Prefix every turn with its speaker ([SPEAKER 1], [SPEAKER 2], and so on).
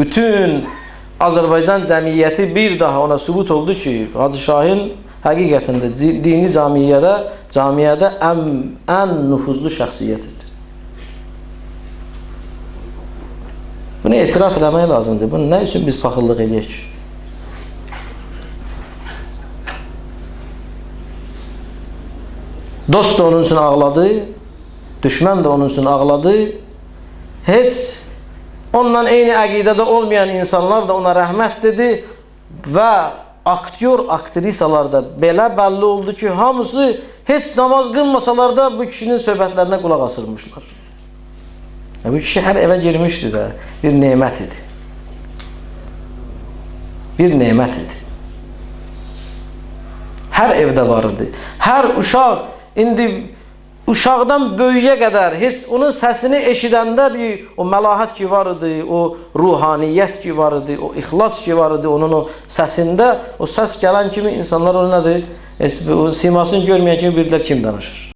[SPEAKER 1] bütün Azərbaycan cəmiyyəti bir daha ona sübut oldu ki, Hacı Şahin həqiqətən də di- dini camiyyədə, camiyyədə ən, ən nüfuzlu şəxsiyyətidir. Bunu etiraf eləmək lazımdır. Bunu nə üçün biz paxıllıq eləyək? Dost da onun üçün ağladı, düşmən də onun üçün ağladı. Heç onunla eyni əqidədə olmayan insanlar da ona rəhmət dedi və aktyor, aktrisalar da belə bəlli oldu ki, hamısı heç namaz qılmasalar da bu kişinin söhbətlərinə qulaq asırmışlar. Bu kişi hər evə girmişdi də, bir nemət idi. Bir nemət idi. Hər evdə var idi. Hər uşaq indi uşaqdan böyüyə qədər heç onun səsini eşidəndə bir o məlahət ki var idi, o ruhaniyyət ki var idi, o ixlas ki var idi onun o səsində, o səs gələn kimi insanlar onu nədir? Simasını görməyən kimi bildilər kim danışır.